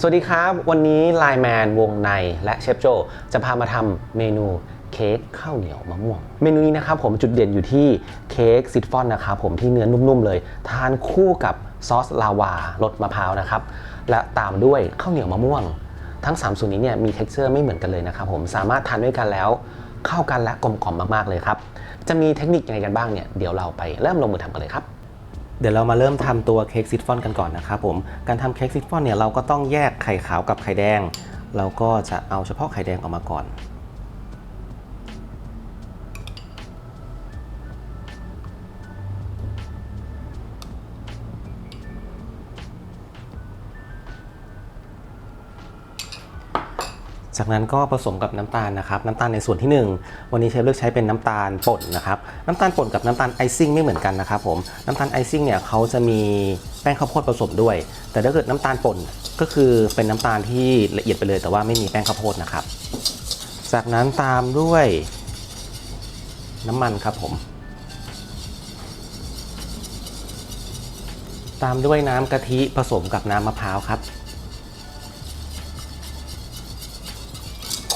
สวัสดีครับ วันนี้ไลแมนวงในและเชฟโจ จะพามาทำเมนูเค้กข้าวเหนียวมะม่วง เมนูนี้นะครับผมจุดเด่นอยู่ที่เค้กซิตฟอนนะครับผมที่เนื้อนุ่มๆเลย ทานคู่กับซอสลาวารสมะพร้าวนะครับ และตามด้วยข้าวเหนียวมะม่วง ทั้ง 3สูตรนี้เนี่ยมี t e x t อร์ไม่เหมือนกันเลยนะครับผมสามารถทานด้วยกันแล้วเข้ากันและกลมกล่อมมากๆเลยครับจะมีเทคนิคยังไงกันบ้างเนี่ยเดี๋ยวเราไปเริ่มลงมือทำกันเลยครับ เดี๋ยวเรามาเริ่มทำตัวเค้กซิตฟอนกันก่อนนะครับผม การทำเค้กซิตฟอนเนี่ยเราก็ต้องแยกไข่ขาวกับไข่แดง เราก็จะเอาเฉพาะไข่แดงออกมาก่อน จากนั้นก็ผสมกับน้ำตาลนะครับน้ำตาลในส่วนที่ 1 วันนี้เชฟเลือกใช้เป็นน้ำตาลป่นนะครับน้ำตาลป่นกับน้ำตาลไอซิ่งไม่เหมือนกันนะครับผมน้ำตาลไอซิ่งเนี่ยเขาจะมีแป้งข้าวโพดผสมด้วย แต่ถ้าเกิดน้ำตาลป่นก็คือเป็นน้ำตาลที่ละเอียดไปเลย แต่ว่าไม่มีแป้งข้าวโพดนะครับ จากนั้นตามด้วยน้ำมันครับผม ตามด้วยน้ำกะทิผสมกับน้ำมะพร้าวครับ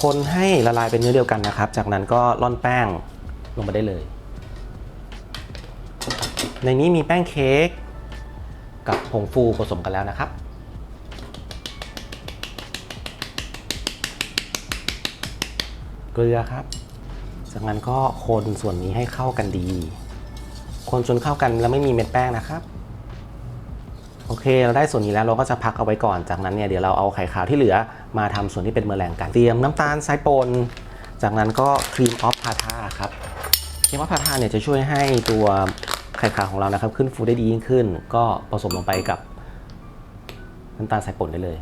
คนให้ละลายเป็นเนื้อเดียวกันนะครับ จากนั้นก็ร่อนแป้งลงมาได้เลย ในนี้มีแป้งเค้กกับผงฟูผสมกันแล้วนะครับ เกลือครับ จากนั้นก็คนส่วนนี้ให้เข้ากันดี คนจนเข้ากันแล้วไม่มีเม็ดแป้งนะครับโอเค เราได้ส่วนนี้แล้วเราก็จะพักเอาไว้ก่อน จากนั้นเนี่ยเดี๋ยวเราเอาไข่ขาวที่เหลือ มาทำส่วนที่เป็นเมอแรงกันเตรียมน้ำตาลทรายปนจากนั้นก็ครีมออฟพาทาครับครีมออฟพาทาเนี่ยจะช่วยให้ตัวไข่ขาวของเรานะครับขึ้นฟูได้ดียิ่งขึ้น ก็ผสมลงไปกับน้ำตาลทรายป่นได้เลย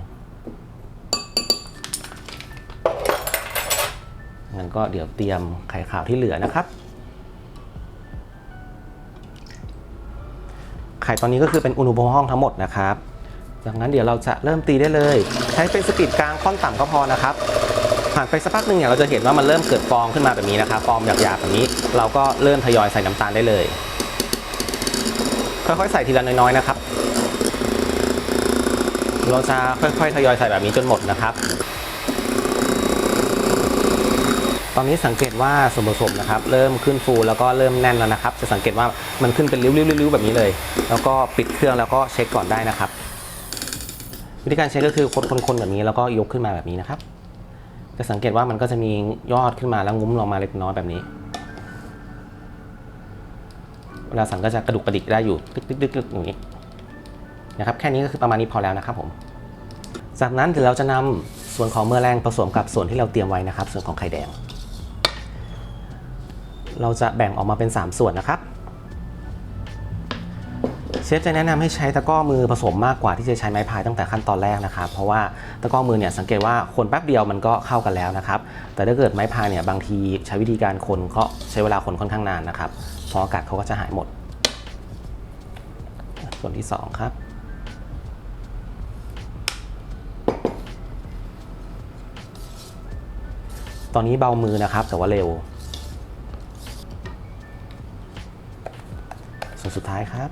งั้นก็เดี๋ยวเตรียมไข่ขาวที่เหลือนะครับ ไข่ตอนนี้ก็คือเป็นอุณหภูมิห้องทั้งหมดนะครับ จากนั้นเดี๋ยวเราจะเริ่มตีได้เลย ใช้เป็นสปีดกลางค่อนต่ำก็พอนะครับผ่านไปสักพักหนึ่งเนี่ยเราจะเห็นว่ามันเริ่มเกิดฟองขึ้นมาแบบนี้นะครับฟองหยาบๆแบบนี้ เราก็เริ่มทยอยใส่น้ำตาลได้เลย ค่อยๆใส่ทีละน้อยๆนะครับ เราจะค่อยๆทยอยใส่แบบนี้จนหมดนะครับตอนนี้สังเกตว่าส่วนผสมนะครับเริ่มขึ้นฟูแล้วก็เริ่มแน่นแล้วนะครับ จะสังเกตว่ามันขึ้นเป็นริ้วๆแบบนี้เลย แล้วก็ปิดเครื่องแล้วก็เช็คก่อนได้นะครับ วิธีการเช็คก็คือคนๆแบบนี้แล้วก็ยกขึ้นมาแบบนี้นะครับ จะสังเกตว่ามันก็จะมียอดขึ้นมาแล้วงุ้มลงมาเล็กน้อยแบบนี้ เวลาสั่นก็จะกระดุกกระดิกได้อยู่ตึกๆๆอย่างนี้นะครับแค่นี้ก็คือประมาณนี้พอแล้วนะครับผม จากนั้นเดี๋ยวเราจะนำส่วนของเมอแรงผสมกับส่วนที่เราเตรียมไว้นะครับ ส่วนของไข่แดง เราจะแบ่งออกมาเป็น 3 ส่วนนะครับ เชฟจะแนะนำให้ใช้ตะก้อมือผสมมากกว่าที่จะใช้ไม้พายตั้งแต่ขั้นตอนแรกนะครับเพราะว่าตะก้อมือเนี่ยสังเกตว่าคนแป๊บเดียวมันก็เข้ากันแล้วนะครับแต่ถ้าเกิดไม้พายเนี่ยบางทีใช้วิธีการคนก็ใช้เวลาคนค่อนข้างนานนะครับพออากาศเขาก็จะหายหมด ส่วนที่ 2 ครับตอนนี้เบามือนะครับ แต่ว่าเร็ว ส่วนสุดท้ายครับ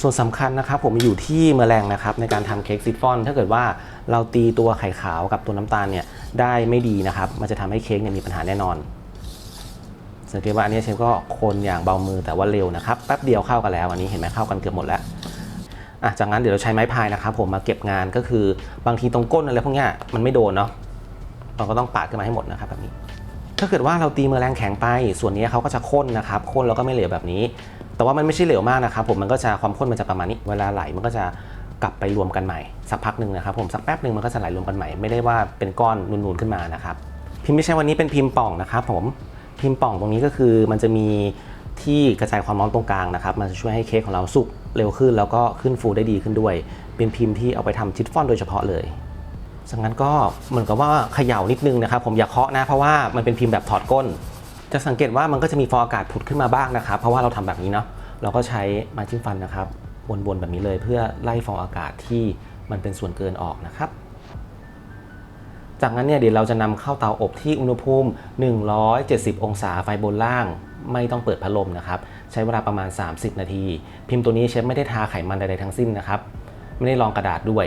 ส่วนสำคัญนะครับผมอยู่ที่เมอแรงนะครับในการทำเค้กซิตฟอน ถ้าเกิดว่าเราตีตัวไข่ขาวกับตัวน้ำตาลเนี่ยได้ไม่ดีนะครับ มันจะทำให้เค้กเนี่ยมีปัญหาแน่นอน สังเกตว่าอันนี้เชฟก็คนอย่างเบามือแต่ว่าเร็วนะครับแป๊บเดียวเข้ากันแล้วอันนี้เห็นไหมเข้ากันเกือบหมดแล้วอะจากนั้นเดี๋ยวเราใช้ไม้พายนะครับผมมาเก็บงานก็คือบางทีตรงก้นอะไรพวกนี้มันไม่โดนเนาะเราก็ต้องปาดขึ้นมาให้หมดนะครับแบบนี้ ถ้าเกิดว่าเราตีมือแรงแข็งไป ส่วนนี้เขาก็จะข้นนะครับข้นแล้วก็ไม่เหลวแบบนี้ แต่ว่ามันไม่ใช่เหลวมากนะครับผมมันก็จะความข้นมันจะประมาณนี้ เวลาไหลมันก็จะกลับไปรวมกันใหม่ สักพักหนึ่งนะครับผมสักแป๊บหนึ่งมันก็จะไหลรวมกันใหม่ไม่ได้ว่าเป็นก้อนนูนๆขึ้นมานะครับพิมพ์ไม่ใช่วันนี้เป็นพิมพ์ป่องนะครับผมพิมพ์ป่องตรงนี้ก็คือมันจะมีที่กระจายความร้อนตรงกลางนะครับ มันจะช่วยให้เค้กของเราสุกเร็วขึ้น แล้วก็ขึ้นฟูได้ดีขึ้นด้วย เป็นพิมพ์ที่เอาไปทำชิฟฟ่อนโดยเฉพาะเลยจากนั้นก็เหมือนกับว่าเขย่านิดนึงนะครับ ผมอย่าเคาะนะเพราะว่ามันเป็นพิมพ์แบบถอดก้น จะสังเกตว่ามันก็จะมีฟองอากาศผุดขึ้นมาบ้างนะครับ เพราะว่าเราทำแบบนี้เนาะเราก็ใช้ไม้จิ้มฟันนะครับวนๆแบบนี้เลยเพื่อไล่ฟองอากาศที่มันเป็นส่วนเกินออกนะครับ จากนั้นเนี่ยเดี๋ยวเราจะนำเข้าเตาอบที่อุณหภูมิ 170 องศาไฟบนล่าง ไม่ต้องเปิดพัดลมนะครับ ใช้เวลาประมาณ 30 นาที พิมพ์ตัวนี้เชฟไม่ได้ทาไขมันใดๆทั้งสิ้นนะครับ ไม่ได้รองกระดาษด้วย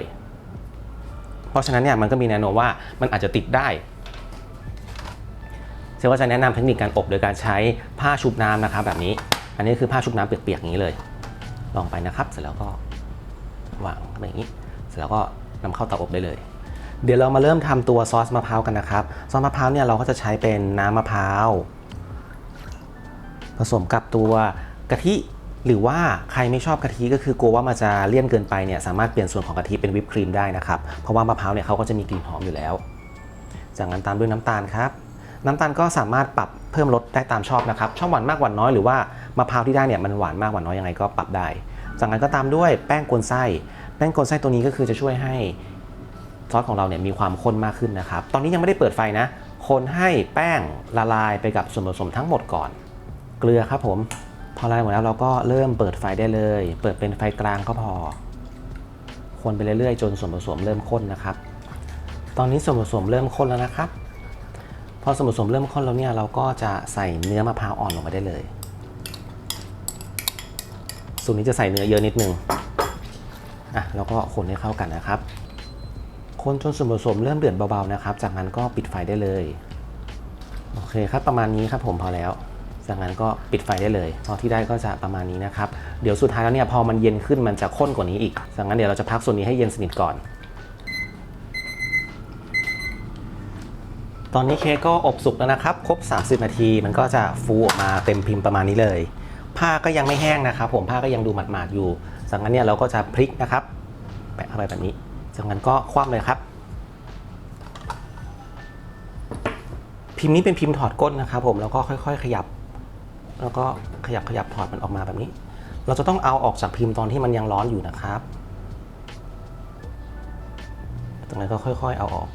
เพราะฉะนั้นเนี่ยมันก็มีแนวโน้มว่ามันอาจจะติดได้ เชฟว่าจะแนะนำเทคนิคการอบโดยการใช้ผ้าชุบน้ำนะครับแบบนี้ อันนี้คือผ้าชุบน้ำเปียกๆอย่างนี้เลย ลองไปนะครับ เสร็จแล้วก็วางแบบนี้ เสร็จแล้วก็นำเข้าเตาอบได้เลย เดี๋ยวเรามาเริ่มทำตัวซอสมะพร้าวกันนะครับ ซอสมะพร้าวเนี่ยเราก็จะใช้เป็นน้ำมะพร้าว ผสมกับตัวกะทิหรือว่าใครไม่ชอบกะทิก็คือกลัวว่ามันจะเลี่ยนเกินไปเนี่ยสามารถเปลี่ยนส่วนของกะทิเป็นวิปครีมได้นะครับ เพราะว่ามะพร้าวเนี่ยเขาก็จะมีกลิ่นหอมอยู่แล้ว จากนั้นตามด้วยน้ำตาลครับ น้ำตาลก็สามารถปรับเพิ่มรสได้ตามชอบนะครับชอบหวานมากหวานน้อยหรือว่ามะพร้าวที่ได้เนี่ยมันหวานมากหวานน้อยยังไงก็ปรับได้จากนั้นก็ตามด้วยแป้งกวนไส้ แป้งกวนไส้ตัวนี้ก็คือจะช่วยให้ซอสของเราเนี่ยมีความข้นมากขึ้นนะครับ ตอนนี้ยังไม่ได้เปิดไฟนะ คนให้แป้งละลายไปกับส่วนผสมทั้งหมดก่อน เกลือครับผม พอละลายหมดแล้วเราก็เริ่มเปิดไฟได้เลย เปิดเป็นไฟกลางก็พอ คนไปเรื่อยๆ จนส่วนผสมเริ่มข้นนะครับ ตอนนี้ส่วนผสมเริ่มข้นแล้วนะครับ พอส่วนผสมเริ่มข้นแล้วเนี่ยเราก็จะใส่เนื้อมะพร้าวอ่อนลงไปได้เลย สูตรนี้จะใส่เนื้อเยอะนิดนึงอะแล้วก็คนให้เข้ากันนะครับ คนจนส่วนผสมเริ่มเดือดเบาๆนะครับ จากนั้นก็ปิดไฟได้เลย โอเคครับประมาณนี้ครับผมพอแล้วจากนั้นก็ปิดไฟได้เลยพอที่ได้ก็จะประมาณนี้นะครับ เดี๋ยวสุดท้ายแล้วเนี่ยพอมันเย็นขึ้นมันจะข้นกว่านี้อีกจากนั้นเดี๋ยวเราจะพักส่วนนี้ให้เย็นสนิทก่อน ตอนนี้เค้กก็อบสุกแล้วนะครับ ครบ 30 นาทีมันก็จะฟูออกมาเต็มพิมพ์ประมาณนี้เลย ผ้าก็ยังไม่แห้งนะครับ ผมผ้าก็ยังดูหมาดๆอยู่จากนั้นเนี่ยเราก็จะพลิกนะครับแปะเข้าไปแบบนี้จากนั้นก็คว่ำเลยครับ พิมพ์นี้เป็นพิมพ์ถอดก้นนะครับ ผมแล้วก็ค่อย ๆ ขยับ แล้วก็ขยับขยับถอดมันออกมาแบบนี้ เราจะต้องเอาออกจากพิมพ์ตอนที่มันยังร้อนอยู่นะครับจากนั้นก็ค่อย ๆ เอาออก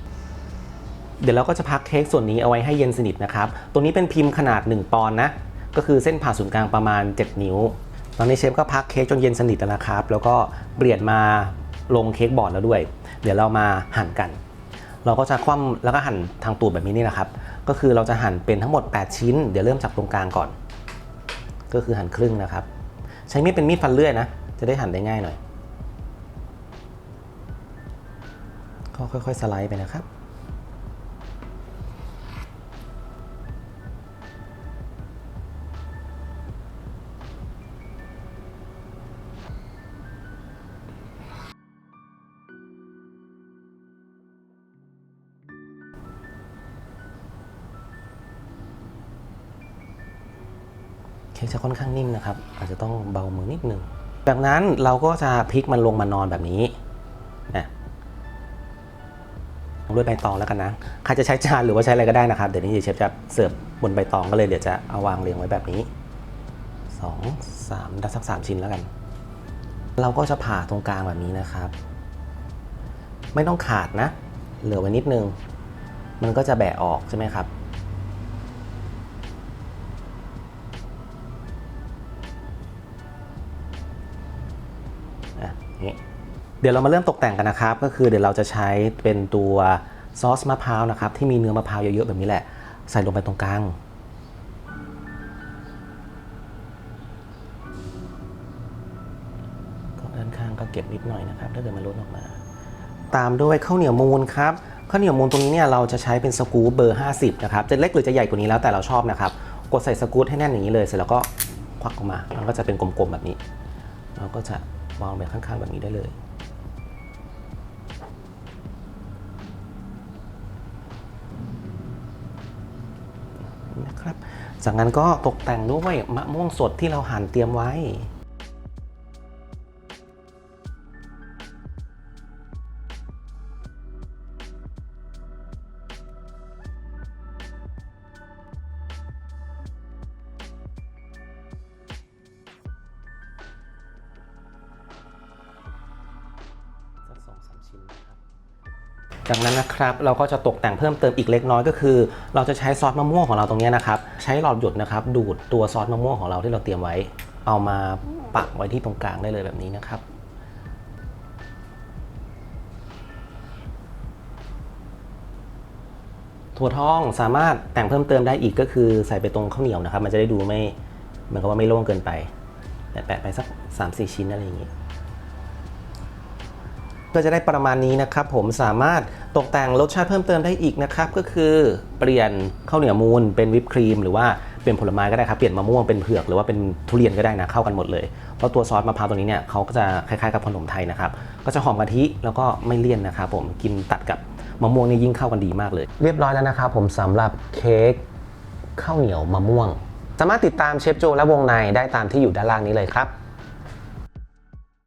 เดี๋ยวเราก็จะพักเค้กส่วนนี้เอาไว้ให้เย็นสนิทนะครับ ตัวนี้เป็นพิมพ์ขนาด 1 ปอนด์นะ ก็คือเส้นผ่าศูนย์กลางประมาณ 7 นิ้ว ตอนนี้เชฟก็พักเค้กจนเย็นสนิทแล้วนะครับ แล้วก็เปลี่ยนมาลงเค้กบอร์ดแล้วด้วย เดี๋ยวเรามาหั่นกัน เราก็จะคว่ำแล้วก็หั่นทางตูดแบบนี้นี่นะครับ ก็คือเราจะหั่นเป็นทั้งหมด 8 ชิ้น เดี๋ยวเริ่มจากตรงกลางก่อน ก็คือหั่นครึ่งนะครับ ใช้มีดเป็นมีดฟันเลื่อยนะ จะได้หั่นได้ง่ายหน่อยก็ค่อยๆสไลด์ไปนะครับ ค้กจะค่อนข้างนิ่มนะครับ อาจจะต้องเบามือนิดนึงจากนั้นเราก็จะพลิกมันลงมานอนแบบนี้นะด้วยใบตองแล้วกันนะใครจะใช้จานหรือว่าใช้อะไรก็ได้นะครับ เดี๋ยวนี้เชฟจะเสิร์ฟบนใบตองก็เลยเดี๋ยวจะเอาวางเรียงไว้แบบนี้2 3ดัสักสามชิ้นแล้วกัน เราก็จะผ่าตรงกลางแบบนี้นะครับ ไม่ต้องขาดนะ เหลือไว้นิดนึง มันก็จะแบะออกใช่ไหมครับ เดี๋ยวเรามาเริ่มตกแต่งกันนะครับ ก็คือเดี๋ยวเราจะใช้เป็นตัวซอสมะพร้าวนะครับ ที่มีเนื้อมะพร้าวเยอะๆแบบนี้แหละ ใส่ลงไปตรงกลางก็ด้านข้างก็เก็บนิดหน่อยนะครับ ถ้าเกิดมันล้นออกมา ตามด้วยข้าวเหนียวมูนครับข้าวเหนียวมูนตรงนี้เนี่ยเราจะใช้เป็นสกู๊ปเบอร์ 50 นะครับ จะเล็กหรือจะใหญ่กว่านี้แล้วแต่เราชอบนะครับ กดใส่สกู๊ปให้แน่นอย่างนี้เลย เสร็จแล้วก็ควักออกมา มันก็จะเป็นกลมๆแบบนี้ เราก็จะ วางไปข้างๆแบบนี้ได้เลยนะครับจากนั้นก็ตกแต่งด้วยมะม่วงสดที่เราหั่นเตรียมไว้ จากนั้นนะครับเราก็จะตกแต่งเพิ่มเติมอีกเล็กน้อยก็คือ เราจะใช้ซอสมะม่วงของเราตรงนี้นะครับใช้หลอดหยดนะครับดูดตัวซอสมะม่วงของเราที่เราเตรียมไว้ เอามาปักไว้ที่ตรงกลางได้เลยแบบนี้นะครับถั่วทองสามารถแต่งเพิ่มเติมได้อีกก็คือใส่ไปตรงข้าวเหนียวนะครับ มันจะได้ดูไม่เหมือนกับว่าไม่โล่งเกินไปแปะไปสัก 3-4 ชิ้นอะไรอย่างงี้ ก็จะได้ประมาณนี้นะครับผมสามารถตกแต่งรสชาติเพิ่มเติมได้อีกนะครับก็คือเปลี่ยนข้าวเหนียวมูนเป็นวิปครีม หรือว่าเปลี่ยนผลไม้ก็ได้ครับเปลี่ยนมะม่วงเป็นเผือกหรือว่าเป็นทุเรียนก็ได้นะเข้ากันหมดเลยเพราะตัวซอสมะพร้าวตัวนี้เนี่ยเขาก็จะคล้ายๆกับขนมไทยนะครับก็จะหอมกะทิแล้วก็ไม่เลี่ยนนะครับผมกินตัดกับมะม่วงนี่ยิ่งเข้ากันดีมากเลย เรียบร้อยแล้วนะครับผมสำหรับเค้กข้าวเหนียวมะม่วง สามารถติดตามเชฟโจและวงในได้ตามที่อยู่ด้านล่างนี้เลยครับ